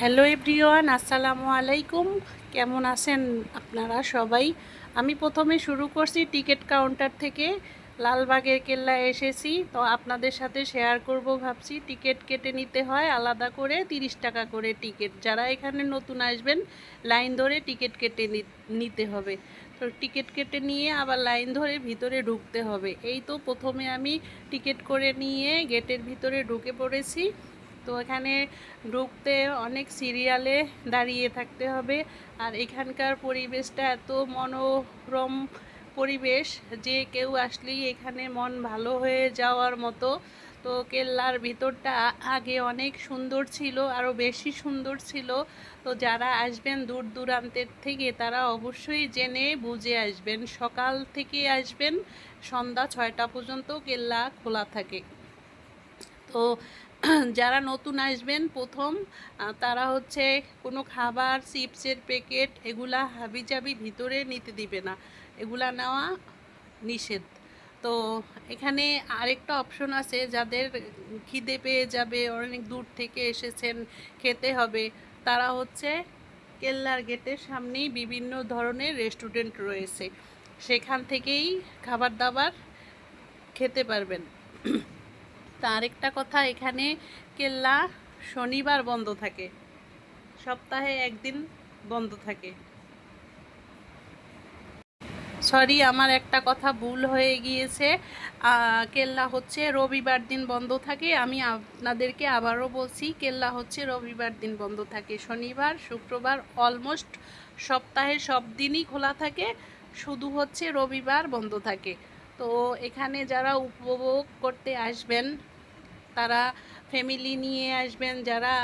Hello everyone, আসসালামু আলাইকুম। কেমন আছেন আপনারা সবাই? আমি প্রথমে শুরু করছি টিকিট কাউন্টার থেকে। লালবাগের কেল্লা এসেছি, তো আপনাদের সাথে শেয়ার করব ভাবছি। টিকিট কেটে নিতে হয় আলাদা করে, তিরিশ টাকা করে টিকিট। যারা এখানে নতুন আসবেন, লাইন ধরে টিকিট কেটে নিতে হবে। তো টিকিট কেটে নিয়ে আবার লাইন ধরে ভিতরে ঢুকতে হবে। এই তো প্রথমে আমি টিকিট করে নিয়ে গেটের ভিতরে ঢুকে পড়েছি। তো এখানে ঢুকতে অনেক সিরিয়ালে দাঁড়িয়ে থাকতে হবে। আর এখানকার পরিবেশটা এত মনোরম পরিবেশ যে কেউ আসলেই এখানে মন ভালো হয়ে যাওয়ার মতো। তো কেল্লার ভিতরটা আগে অনেক সুন্দর ছিল, আরও বেশি সুন্দর ছিল। তো যারা আসবেন দূর দূরান্তের থেকে তারা অবশ্যই জেনে বুঝে আসবেন। সকাল থেকে আসবেন, সন্ধ্যা ছয়টা পর্যন্ত কেল্লা খোলা থাকে। তো যারা নতুন আসবেন, প্রথম তারা হচ্ছে কোনো খাবার, চিপসের প্যাকেট, এগুলা হাবিজাবি ভিতরে নিতে দিবে না। এগুলা নেওয়া নিষেধ। তো এখানে আরেকটা অপশন আছে, যাদের খিদে পেয়ে যাবে, অনেক দূর থেকে এসেছেন, খেতে হবে, তারা হচ্ছে কেল্লার গেটের সামনেই বিভিন্ন ধরনের রেস্টুরেন্ট রয়েছে। সেখান থেকেই খাবার দাবার খেতে পারবেন। তা আরেকটা কথা, এখানে কেল্লা শনিবার বন্ধ থাকে। সপ্তাহে একদিন বন্ধ থাকে। সরি, আমার একটা কথা ভুল হয়ে গিয়েছে। কেল্লা হচ্ছে রবিবার দিন বন্ধ থাকে। আমি আপনাদেরকে আবারও বলছি, কেল্লা হচ্ছে রবিবার দিন বন্ধ থাকে। শনিবার, শুক্রবার অলমোস্ট সপ্তাহে সব দিনই খোলা থাকে। শুধু হচ্ছে রবিবার বন্ধ থাকে। তো এখানে যারা উপভোগ করতে আসবেন, তারা ফ্যামিলি নিয়ে আসবেন, যারা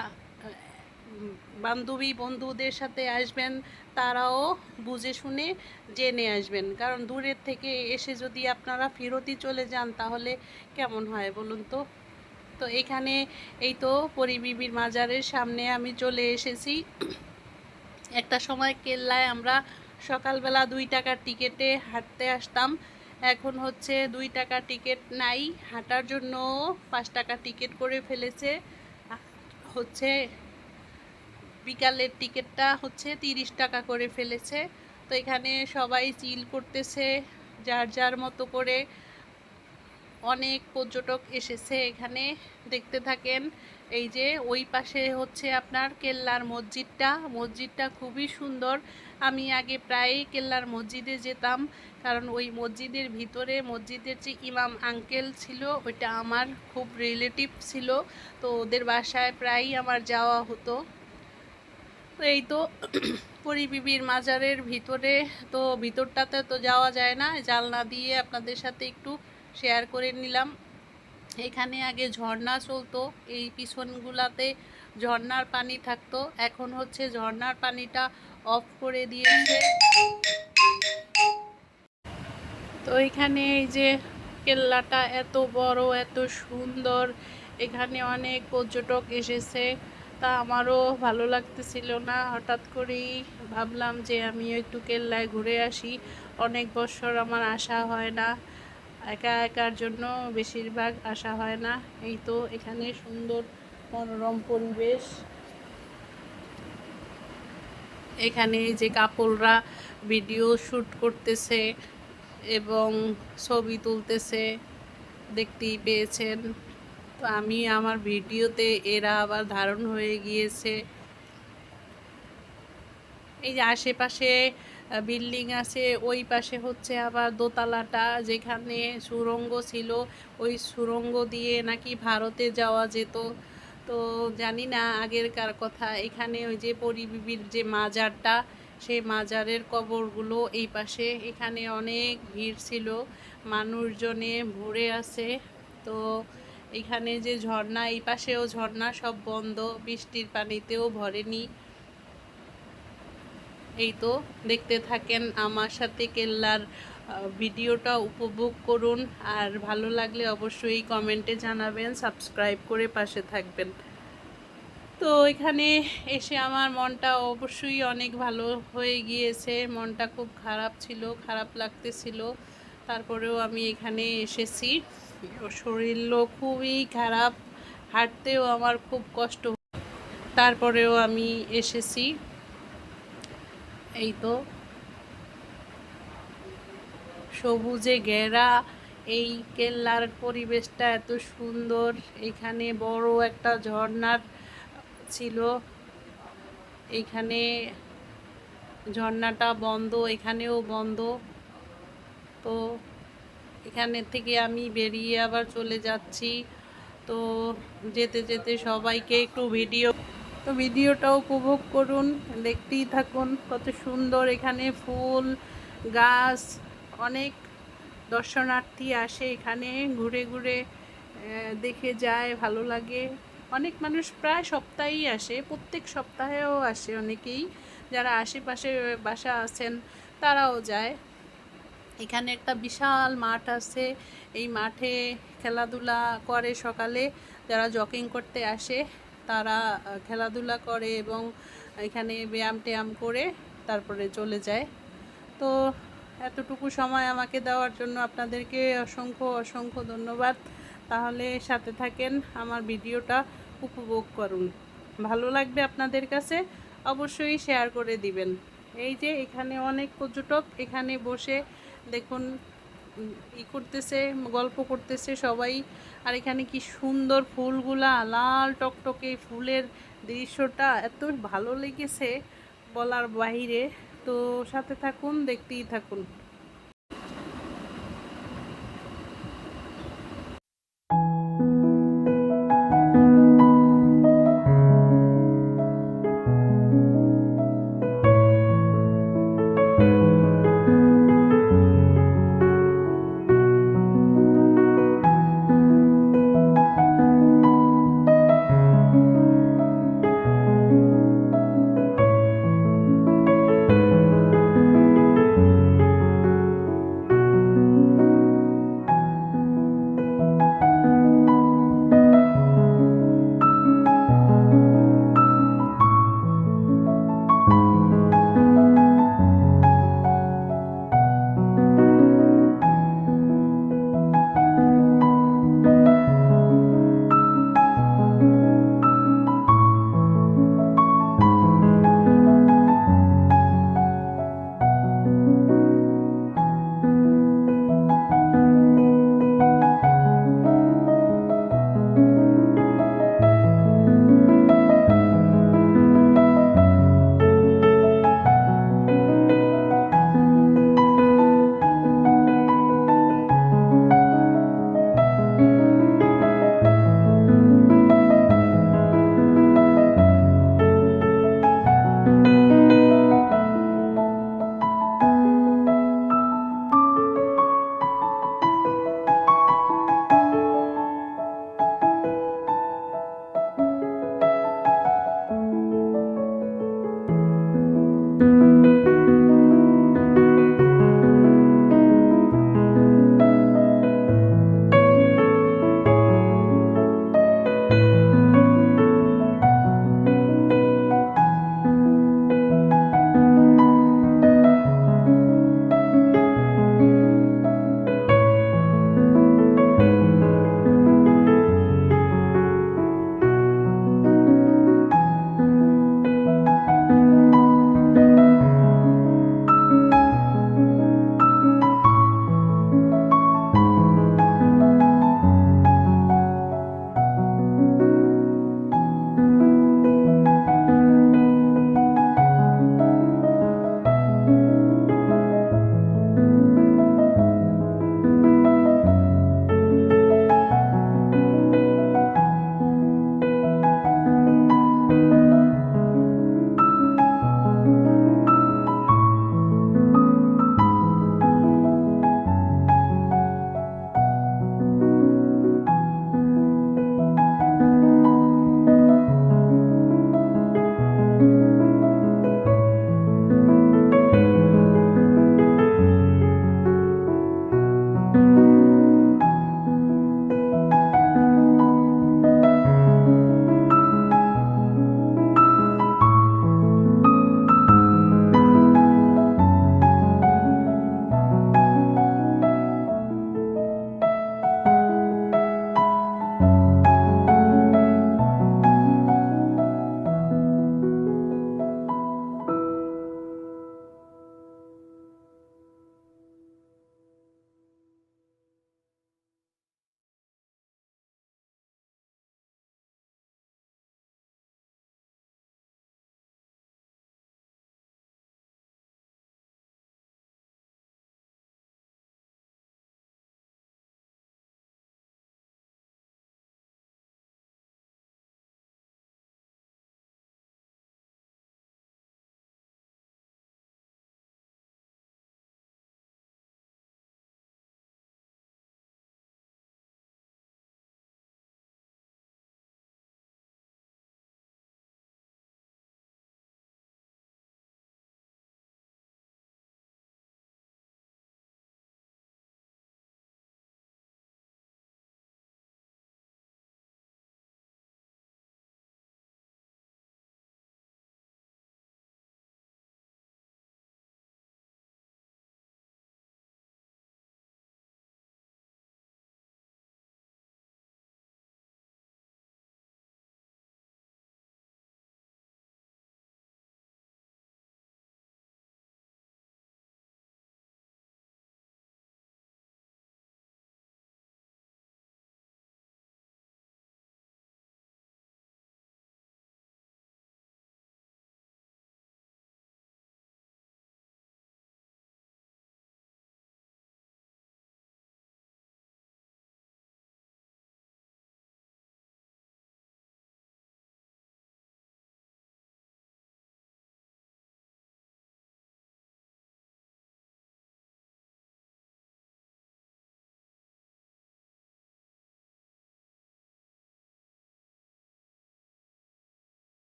বান্ধবী বন্ধুদের সাথে আসবেন, তারাও বুঝে শুনে জেনে আসবেন। কারণ দূরের থেকে এসে যদি আপনারা ফেরতই চলে যান, তাহলে কেমন হয় বলুন তো? তো এখানে এই তো পরিবিবির মাজারের সামনে আমি চলে এসেছি। একটা সময় কেল্লায় আমরা সকালবেলা দুই টাকার টিকিটে হাঁটতে আসতাম। এখন হচ্ছে দুই টাকা টিকিট নাই, হাঁটার জন্য পাঁচ টাকা টিকিট করে ফেলেছে। হচ্ছে বিকালের টিকিটটা হচ্ছে তিরিশ টাকা করে ফেলেছে। তো এখানে সবাই চিল করতেছে, যার যার মতো করে অনেক পর্যটক এসেছে এখানে। দেখতে থাকেন, এই যে ওই পাশে হচ্ছে আপনার কেল্লার মসজিদটা। মসজিদটা খুবই সুন্দর। আমি আগে প্রায়ই কেল্লার মসজিদে যেতাম, কারণ ওই মসজিদের ভিতরে মসজিদের যে ইমাম আঙ্কেল ছিল, ওইটা আমার খুব রিলেটিভ ছিল, তো ওদের বাসায় প্রায়ই আমার যাওয়া হতো। এই তো পরিবিবির মাজারের ভিতরে, তো ভিতরটাতে তো যাওয়া যায় না। জালনা দিয়ে আপনাদের সাথে একটু শেয়ার করে নিলাম। এখানে আগে ঝর্ণা চলতো, এই পিছনগুলাতে ঝর্ণার পানি থাকতো। এখন হচ্ছে ঝর্ণার পানিটা অফ করে দিয়েছে। তো এখানে এই যে কেল্লাটা এত বড়, এত সুন্দর, এখানে অনেক পর্যটক এসেছে। তা আমারও ভালো লাগতেছিল না। হঠাৎ করেই ভাবলাম যে আমি একটু কেল্লায় ঘুরে আসি। অনেক বছর আমার আসা হয় না। একা একার জন্য বেশিরভাগ আসা হয় না। এই তো এখানে সুন্দর মনোরম পরিবেশ। এখানে যে কাপড়রা ভিডিও শ্যুট করতেছে এবং ছবি তুলতেছে, দেখতেই পেয়েছেন। তো আমি আমার ভিডিওতে এরা আবার ধারণ হয়ে গিয়েছে। এই যে আশেপাশে বিল্ডিং আছে, ওই পাশে হচ্ছে আবার দোতলাটা যেখানে সুরঙ্গ ছিল, ওই সুরঙ্গ দিয়ে নাকি ভারতে যাওয়া যেত। তো জানি না আগেরকার কথা, এখানে ওই যে পরিবিবির যে মাজারটা, সেই মাজারের কবরগুলো এই পাশে, এখানে অনেক ভিড় ছিল, মানুষজনে ভরে আছে। তো এখানে যে ঝর্ণা, এই পাশেও ঝর্ণা সব বন্ধ, বৃষ্টির পানিতেও ভরেনি। এই তো দেখতে থাকেন আমার সাথে কেল্লার ভিডিওটা উপভোগ করুন। আর ভালো লাগলে অবশ্যই কমেন্টে জানাবেন, সাবস্ক্রাইব করে পাশে থাকবেন। তো এখানে এসে আমার মনটা অবশ্যই অনেক ভালো হয়ে গিয়েছে। মনটা খুব খারাপ ছিল, খারাপ লাগতেছিল। তারপরেও আমি এখানে এসেছি। শরীরও খুবই খারাপ, হাঁটতেও আমার খুব কষ্ট তারপরেও আমি এসেছি। এই তো, সবুজে ঘেরা এই কেল্লার পরিবেশটা এত সুন্দর। এখানে বড় একটা ঝর্ণার ছিল। এখানে ঝর্ণাটা বন্ধ, এখানেও বন্ধ। তো এখানে থেকে আমি বেরিয়ে আবার চলে যাচ্ছি। তো যেতে যেতে সবাইকে একটু ভিডিও তো ভিডিওটা উপভোগ করুন, দেখতেই থাকুন, কত সুন্দর এখানে ফুল, গাছ, অনেক দর্শনার্থী আসে এখানে, ঘুরে ঘুরে দেখে যায়, ভালো লাগে। অনেক মানুষ প্রায় সপ্তাহেই আসে, প্রত্যেক সপ্তাহেও আসে অনেকেই। যারা আশেপাশে বাসা আছেন, তারাও যায়। এখানে একটা বিশাল মাঠ আছে, এই মাঠে খেলাধুলা করে সকালে, যারা জকিং করতে আসে। তারা খেলাধুলা করে এবং এখানে ব্যায়াম ট্যায়াম করে তারপরে চলে যায়। তো এতটুকু সময় আমাকে দেওয়ার জন্য আপনাদেরকে অসংখ্য অসংখ্য ধন্যবাদ। তাহলে সাথে থাকেন, আমার ভিডিওটা উপভোগ করুন। ভালো লাগবে আপনাদের কাছে, অবশ্যই শেয়ার করে দিবেন। এই যে এখানে অনেক পর্যটক এখানে বসে দেখুন ই করতেছে, গল্প করতেছে সবাই। আর এখানে কি সুন্দর ফুলগুলা, লাল টকটকে ফুলের দৃশ্যটা, এত ভালো লেগেছে বলার বাহিরে তো সাথে থাকুন, দেখতেই থাকুন।